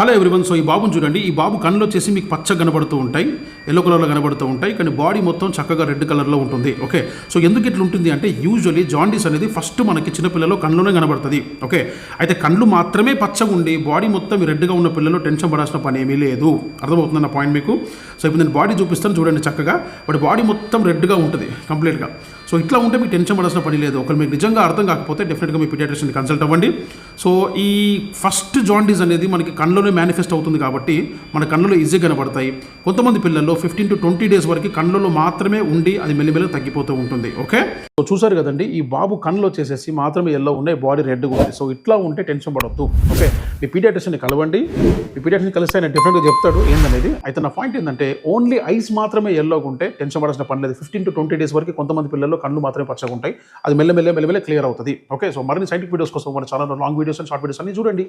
Hello everyone so ఈ బాబుని చూడండి. ఈ బాబు కళ్ళు వచ్చేసి మీకు పచ్చ కనబడుతూ ఉంటాయి ఎల్లో కలర్లో కనబడుతూ ఉంటాయి కానీ బాడీ మొత్తం చక్కగా రెడ్ కలర్లో ఉంటుంది. ఓకే సో ఎందుకు ఇట్లా ఉంటుంది అంటే యూజువలీ జాండీస్ అనేది ఫస్ట్ మనకి చిన్నపిల్లలో కళ్ళలోనే కనబడుతుంది. ఓకే అయితే కళ్ళు మాత్రమే పచ్చగా ఉండి బాడీ మొత్తం రెడ్గా ఉన్న పిల్లలు టెన్షన్ పడాల్సిన పని ఏమీ లేదు. అర్థమవుతుందన్న పాయింట్ మీకు? సో ఇప్పుడు నేను బాడీ చూపిస్తాను చూడండి చక్కగా. వాడి బాడీ మొత్తం రెడ్గా ఉంటుంది కంప్లీట్గా సో ఇట్లా ఉంటే మీకు టెన్షన్ పడాల్సిన పని లేదు. ఒకరు మీకు నిజంగా అర్థం కాకపోతే డెఫినెట్గా మీ పీడియాట్రిషియన్ కన్సల్ట్ అవ్వండి. సో ఈ ఫస్ట్ జాండీస్ అనేది మనకి కళ్ళలోనే మేనిఫెస్ట్ అవుతుంది కాబట్టి మన కళ్ళలో ఈజీగా కనబడతాయి. కొంతమంది పిల్లల్లో ఫిఫ్టీన్ టు ట్వంటీ డేస్ వరకు కళ్ళలో మాత్రమే ఉండి అది మెల్లిమెల్లి తగ్గిపోతూ ఉంటుంది. ఓకే? సో చూసారు కదండి ఈ బాబు కళ్ళు వచ్చేసేసి మాత్రమే ఎల్లో ఉన్నాయి బాడీ రెడ్గా ఉంది. సో ఇట్లా ఉంటే టెన్షన్ పడవద్దు ఓకే? మీ పీడియాట్రిషియన్ కలవండి. మీ పీడియాట్రిషియన్ కలిస్తే ఆయన డిఫరెంట్గా చెప్తాడు ఏందనేది. అయితే నా పాయింట్ ఏంటంటే ఓన్లీ ఐస్ మాత్రమే ఎల్లోగా ఉంటే టెన్షన్ పడాల్సిన పని లేదు. ఫిఫ్టీన్ టు ట్వంటీ డేస్ వరకు కొంతమంది పిల్లల్లో కళ్ళు మాత్రమే పచ్చగా ఉంటాయి. అది మెల్లమెల్ల మెల్లమెల్ల క్లియర్ అవుతుంది. ఓకే సో మరిన్ని సైంటిఫిక్ వీడియోస్ కోసం మన ఛానల్లో long videos and short videos అన్ని చూడండి.